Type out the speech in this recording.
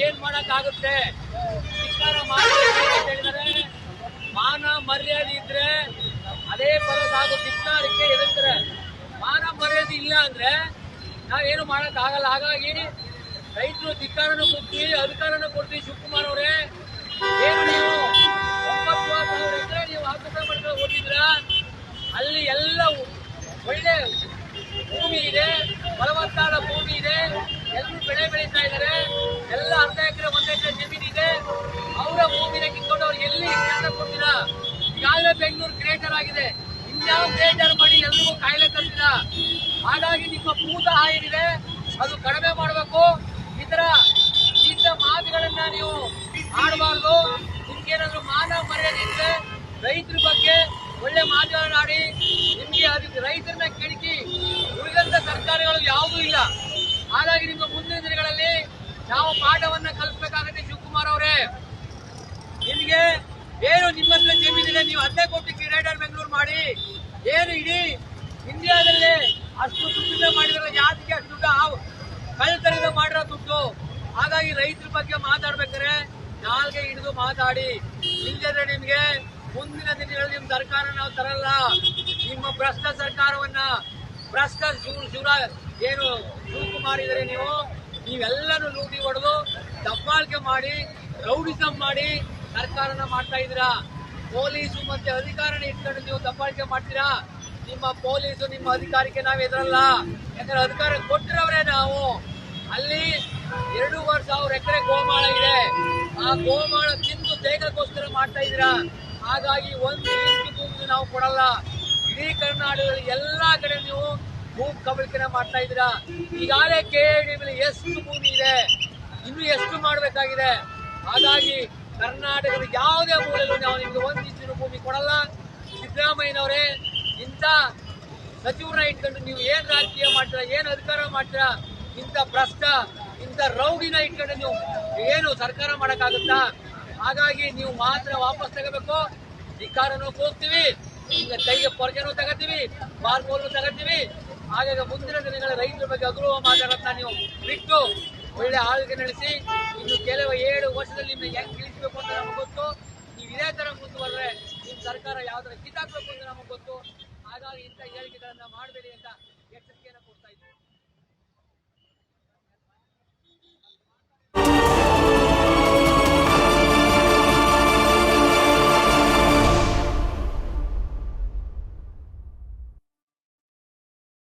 ಏನ್ ಮಾಡಕ್ಕಾಗುತ್ತೆ? ಹೇಳಿದರೆ. ಮಾನ ಮರ್ಯಾದೆ ಇದ್ರೆ ಅದೇ ಫಲ ಸಾಗು ಧಿಕ್ಕಾರಕ್ಕೆ ಎದುರ್ತಾರೆ. ಮಾನ ಮರ್ಯಾದೆ ಇಲ್ಲ ಅಂದ್ರೆ ನಾವೇನು ಆಗಲ್ಲ ಹಾಗಾಗಿ ರೈತರು ಧಿಕ್ಕಾರನ ಕೊಡ್ತೀವಿ, ಅಧಿಕಾರನ ಕೊಡ್ತೀವಿ ಶಿವಕುಮಾರ್ ಅವರೇ. ಏನು ನೀವು ಒಂಬತ್ತು ಎಕರೆ ನೀವು ಆಕ್ರಮಣ ಮಾಡ್ಕೊಂಡು ಹೋಗಿದ್ರ ಅಲ್ಲಿ ಎಲ್ಲ ಒಳ್ಳೆ ಭೂಮಿ ಇದೆ ಫಲವತ್ತಾದ ಭೂಮಿ ಇದೆ. ಎಲ್ಲರೂ ಬೆಳೆ ಬೆಳೀತಾ ಇದ್ದಾರೆ. ಎಲ್ಲ ಅರ್ಧ ಎಕರೆ, ಒಂದ್ ಎಕರೆ ಜಮೀನು ಇದೆ. ಅವರ ಭೂಮಿನ ಕಿತ್ಕೊಂಡು ಅವ್ರಿಗೆ ಎಲ್ಲಿ ಕೆಲಸ ಕೊಡ್ತೀರಾ? ಈಗಾಗಲೇ ಬೆಂಗಳೂರು ಗ್ರೇಟರ್ ಆಗಿದೆ. ಇನ್ಯಾವ ಗ್ರೇಟರ್ ಮಾಡಿ ಎಲ್ರಿಗೂ ಕಾಯಿಲೆ ತರ್ತೀರಾ ಹಾಗಾಗಿ ನಿಮ್ಮ ಭೂತ ಏನಿದೆ ಅದು ಕಡಿಮೆ ಮಾಡಬೇಕು. ಈ ತರ ಈ ಮಾತುಗಳನ್ನ ನೀವು ಆಡಬಾರ್ದು. ನಿಮ್ಗೇನಾದ್ರು ಮಾನ ಮರ್ಯಾದೆ ಇದ್ರೆ ರೈತರ ಬಗ್ಗೆ ಒಳ್ಳೆ ಮಾತುಗಳನ್ನಾಡಿ, ನಿಮ್ಗೆ ಅದಕ್ಕೆ ರೈತರನ್ನ ಕೆಣಕಿ ಉಳಿದಂತ ಸರ್ಕಾರಗಳು ಯಾವುದೂ ಇಲ್ಲ. ಹಾಗಾಗಿ ನಿಮ್ಮ ಮುಂದಿನ ದಿನಗಳಲ್ಲಿ ನಾವು ಪಾಠವನ್ನ ಕಲಿಸ್ಬೇಕಾಗುತ್ತೆ ಶಿವಕುಮಾರ್ ಅವರೇ? ನಿಮಗೆ ಏನು ನಿಮ್ಮ ಹತ್ರ ಜಮೀನಿದೆ ನೀವು ಅದೇ ಕೋಟಿ ಕ್ರೀಡಾಡರ್ ಬೆಂಗಳೂರು ಮಾಡಿ, ಏನು ಇಡೀ ಇಂಡಿಯಾದಲ್ಲಿ ಅಷ್ಟು ದುಡ್ಡು ಮಾಡಿದ್ರೆ ಜಾತಿಗೆ ಅಷ್ಟು ದುಡ್ಡು ಆ ಕಳ್ತನದ ಮಾಡಿರೋ ದುಡ್ಡು. ಹಾಗಾಗಿ ರೈತರ ಬಗ್ಗೆ ಮಾತಾಡ್ಬೇಕಾದ್ರೆ ನಾಲ್ಗೆ ಹಿಡಿದು ಮಾತಾಡಿ. ಇಲ್ಲದ್ರೆ ನಿಮ್ಗೆ ಮುಂದಿನ ದಿನಗಳಲ್ಲಿ ನಿಮ್ ಸರ್ಕಾರ ನಾವು ತರಲ್ಲ. ನಿಮ್ಮ ಭ್ರಷ್ಟ ಸರ್ಕಾರವನ್ನ ಭ್ರಷ್ಟ ಶಿವ ಶಿವರ ಏನು ಇದ್ರೆ ನೀವು ನೀವೆಲ್ಲರೂ ಲೂಟಿ ಹೊಡೆದು ದಬ್ಬಾಳಿಕೆ ಮಾಡಿ, ರೌಡಿಸಂ ಮಾಡಿ ಸರ್ಕಾರನ ಮಾಡ್ತಾ ಇದ್ದೀರಾ? ಪೊಲೀಸು ಮತ್ತೆ ಅಧಿಕಾರನ ಇಟ್ಕೊಂಡು ನೀವು ದಬ್ಬಾಳಿಕೆ ಮಾಡ್ತೀರಾ? ನಿಮ್ಮ ಪೊಲೀಸು ನಿಮ್ಮ ಅಧಿಕಾರಕ್ಕೆ ನಾವು ಎದುರಲ್ಲ. ಯಾಕಂದ್ರೆ ಅಧಿಕಾರ ಕೊಟ್ಟಿರೋರೇ ನಾವು. ಅಲ್ಲಿ ಎರಡೂವರೆ ಸಾವಿರ ಎಕರೆ ಗೋಮಾಳ ಇದೆ. ಆ ಗೋಮಾಳ ತಿಂದು ದೇಹಕ್ಕೋಸ್ಕರ ಮಾಡ್ತಾ ಇದ್ದೀರಾ? ಹಾಗಾಗಿ ಒಂದು ಇಂಚು ಭೂಮಿ ನಾವು ಕೊಡಲ್ಲ. ಇಡೀ ಕರ್ನಾಟಕದಲ್ಲಿ ಎಲ್ಲಾ ಕಡೆ ನೀವು ಭೂ ಕಬಳಿಕೆನ ಮಾಡ್ತಾ ಇದ್ದೀರಾ? ಈಗಾಗಲೇ ಕೆ ಎಷ್ಟು ಭೂಮಿ ಇದೆ? ಇನ್ನು ಎಷ್ಟು ಮಾಡಬೇಕಾಗಿದೆ? ಹಾಗಾಗಿ ಕರ್ನಾಟಕದ ಯಾವುದೇ ಮೂಲೆಯಲ್ಲೂ ನಾವು ನಿಮ್ಗೆ ಒಂದು ಇಂಚಿನ ಭೂಮಿ ಕೊಡಲ್ಲ. ಸಿದ್ದರಾಮಯ್ಯನವರೇ, ಇಂಥ ಸಚಿವರನ್ನ ಇಟ್ಕೊಂಡು ನೀವು ಏನು ರಾಜಕೀಯ ಮಾಡ್ತೀರಾ, ಏನು ಅಧಿಕಾರ ಮಾಡ್ತೀರಾ, ಇಂಥ ಭ್ರಷ್ಟ, ಇಂಥ ರೌಡಿನ ಇಟ್ಕೊಂಡು ನೀವು ಏನು ಸರ್ಕಾರ ಮಾಡೋಕ್ಕಾಗುತ್ತಾ? ಹಾಗಾಗಿ ನೀವು ಮಾತ್ರ ವಾಪಸ್ ತಗೋಬೇಕು. ಧಿಕ್ಕಾರನು ಕೂಗ್ತೀವಿ ಈಗ ಕೈಗೆ ಪೊರ್ಜೆನೂ ತಗೋತೀವಿ. ಬಾರ್ಬೋಲ್ನು ತಗೋತೀವಿ. ಹಾಗಾಗಿ ಮುಂದಿನ ದಿನಗಳ ರೈತರ ಬಗ್ಗೆ ಅಗೌರವ ಮಾತಾಡೋದನ್ನ ನೀವು ಬಿಟ್ಟು ಒಳ್ಳೆ ಆಳ್ವಿಕೆ ನಡೆಸಿ, ಇನ್ನು ಕೆಲವು ಏಳು ವರ್ಷದಲ್ಲಿ ನಿಮ್ಮನ್ನ ಹೆಂಗ್ ಇಳಿಸಬೇಕು ಅಂತ ನಮಗೆ ಗೊತ್ತು. ನೀವು ಇದೇ ತರ ಮುಂದುವರೆದ್ರೆ ನಿಮ್ ಸರ್ಕಾರ ಯಾವ್ದಾರ ಕಿತ್ತಾಕ್ಬೇಕು ಅಂತ ನಮಗೆ ಗೊತ್ತು. ಹಾಗಾಗಿ ಇಂಥ ಹೇಳಿಕೆಗಳನ್ನ ಮಾಡಬೇಡಿ ಅಂತ ಎಚ್ಚರಿಕೆಯನ್ನು ಕೊಡ್ತಾ ಇದ್ದೀವಿ